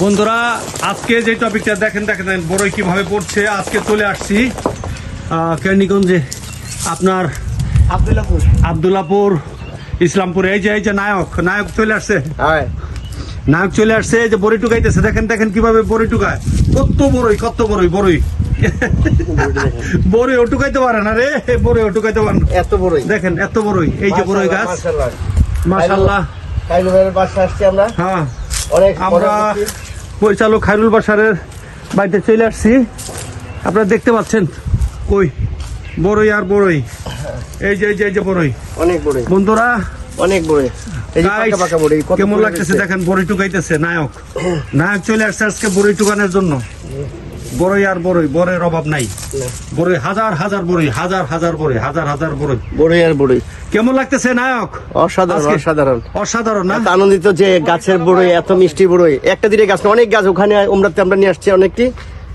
বন্ধুরা আজকে যে টপিকটা দেখেন দেখেন বড়ই কীভাবে পড়ছে আজকে চলে আসছি কেরানীগঞ্জে আপনার আব্দুল্লাপুর। আবদুল্লাপুর ইসলামপুর। এই যে এই যে নায়ক নায়ক চলে আসছে। নায়ক চলে আসছে এই যে বড়ি টুকাইতেছে। দেখেন দেখেন কীভাবে বড়ি টুকায়। কত বড়ই কত বড়ই বড়ই। বড়ই ও টুকাইতে পারে না রে বড়ই ও টুকাইতে পারে না। এত বড়ই। দেখেন এত বড়ই। এই যে বড়ই গাছ। মাশাআল্লাহ মাশাল্লাহ কাইলু ভাইয়ের বাসা আসছি আমরা। হ্যাঁ। আমরা পরিচালক খাইরুল বাসারের বাড়িতে চলে আসছি। আপনারা দেখতে পাচ্ছেন? কই? বড়ই আর বড়ই। এই যে এই যে এই যে বড়ই। অনেক বড়ই। বন্ধুরা অনেক বড়ই। কেমন লাগতেছে দেখেন বড়ি টুকাইতেছে নায়ক। নায়ক চলে আসছে আজকে বড়ি টুকানোর জন্য। বড়ই আর বড়ই বড়ের অভাব নাই। বড়ই হাজার হাজার বড়ই হাজার হাজার বড়ই হাজার হাজার বড়ই। বড়ই আর বড়ই। কেমন লাগতেছে নায়ক? অসাধারণ অসাধারণ। অসাধারণ না? এত আনন্দিত যে গাছের বড়ই এত মিষ্টি বড়ই। একটা দিনে গাছ অনেক গাছ ওখানে ওমরাতে আমরা নিয়ে আসছি অনেকটি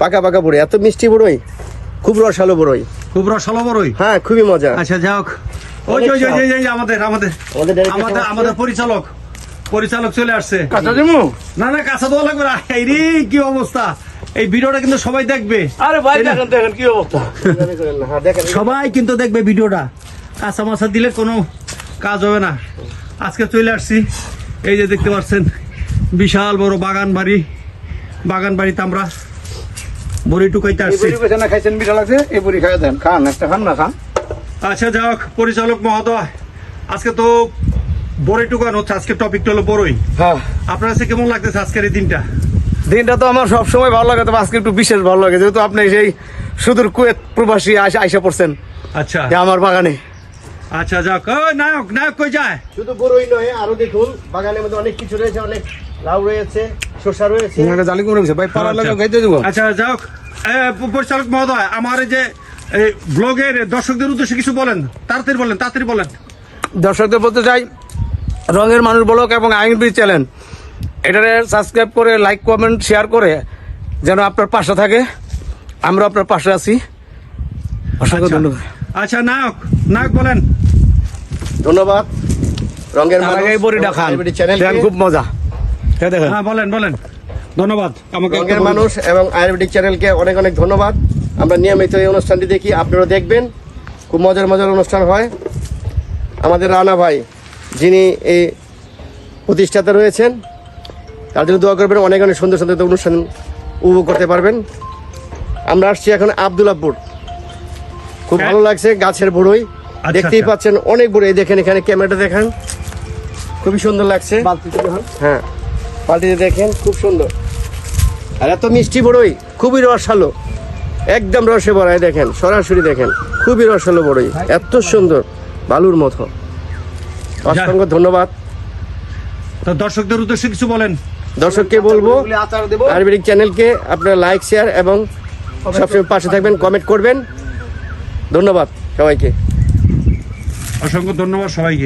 পাকা পাকা বড়ই। এত মিষ্টি বড়ই খুব রসালো বড়ই। খুব রসল বড়ই? হ্যাঁ খুবই মজা। আচ্ছা যাক ওই যে ওই যে, ওই যে, ওই যে আমাদের আমাদের আমাদের আমাদের পরিচালক পরিচালক চলে আসছে। কাঁচা দিমু না না কাঁচা দেওয়া লাগবে না এই কি অবস্থা? এই ভিডিওটা কিন্তু সবাই দেখবে। আরে ভাই দেখেন দেখেন কি অবস্থা? সবাই কিন্তু দেখবে ভিডিওটা। কাঁচা মাছা দিলে কোনো কাজ হবে না। আজকে চলে আসছি। এই যে দেখতে পাচ্ছেন বিশাল বড় বাগান বাড়ি। বাগান বাড়িতে আমরা বড়ি টুকাইতে আসছি। খাইছেন মিঠা লাগছে এই বুড়ি খাই দেন খান একটা খান না খান। আচ্ছা যাক পরিচালক মহোদয় আজকে তো বড়ি টুকানো হচ্ছে। আজকে টপিকটা হলো বড়ই। হ্যাঁ। আপনার কাছে কেমন লাগতেছে আজকের এই দিনটা? দিনটা তো আমার সব সময় ভালো লাগে তবে আজকে একটু বিশেষ ভালো লাগে। যেহেতু আপনি সেই সুদূর কুয়েত প্রবাসী আইসা আইসা পড়ছেন। আচ্ছা। আমার বাগানে। আচ্ছা যাক। ওই নায়ক নায়ক কই যায়? শুধু বড়ই নয় আরও দেখুন বাগানের মধ্যে অনেক কিছু রয়েছে অনেক লাউ রয়েছে শসা রয়েছে। জালি করে রয়েছে ভাই লাগে আচ্ছা। খাইতে দেবো। আচ্ছা যাক। পরিচালক মহোদয় আমার এই যে এই ব্লগের দর্শকদের উদ্দেশ্যে কিছু বলেন। তাড়াতাড়ি বলেন তাড়াতাড়ি বলেন। দর্শকদের বলতে চাই রঙের মানুষ ব্লক এবং আইনবি চ্যানেল এটারে সাবস্ক্রাইব করে লাইক কমেন্ট শেয়ার করে যেন আপনার পাশে থাকে। আমরা আপনার পাশে আছি। অসংখ্য আচ্ছা। ধন্যবাদ। আচ্ছা নায়ক নায়ক বলেন। ধন্যবাদ। রঙের এই বড়িটা খান। চ্যানেল খুব মজা। এই দেখেন। হ্যাঁ বলেন বলেন। ধন্যবাদ। আমাকে রঙের মানুষ এবং আয়ুর্বেদিক চ্যানেলকে অনেক অনেক ধন্যবাদ। আমরা নিয়মিত এই অনুষ্ঠানটি দেখি আপনারা দেখবেন। খুব মজার মজার অনুষ্ঠান হয়। আমাদের রানা ভাই যিনি এই প্রতিষ্ঠাতা রয়েছেন তার জন্য দোয়া করবেন অনেক অনেক সুন্দর সুন্দর অনুষ্ঠান উপভোগ করতে পারবেন। আমরা আসছি এখন আবদুল্লাপুর। খুব ভালো লাগছে গাছের বড়ই। আচ্ছা, দেখতেই আচ্ছা। পাচ্ছেন অনেক বড়ই। দেখেন এখানে ক্যামেরাটা দেখেন। খুবই সুন্দর লাগছে। হ্যাঁ পাল্টিতে দেখেন খুব সুন্দর। আর এত মিষ্টি বড়ই খুবই রসালো। একদম রসে বড়াই দেখেন সরাসরি দেখেন খুবই রসালো বড়ই। এত সুন্দর বালুর মতো। অসংখ্য ধন্যবাদ। তো দর্শকদের উদ্দেশ্যে কিছু বলেন। দর্শককে বলব আয়ুর্বেদিক চ্যানেলকে আপনারা লাইক শেয়ার এবং সবসময় পাশে থাকবেন কমেন্ট করবেন। ধন্যবাদ সবাইকে। অসংখ্য ধন্যবাদ সবাইকে।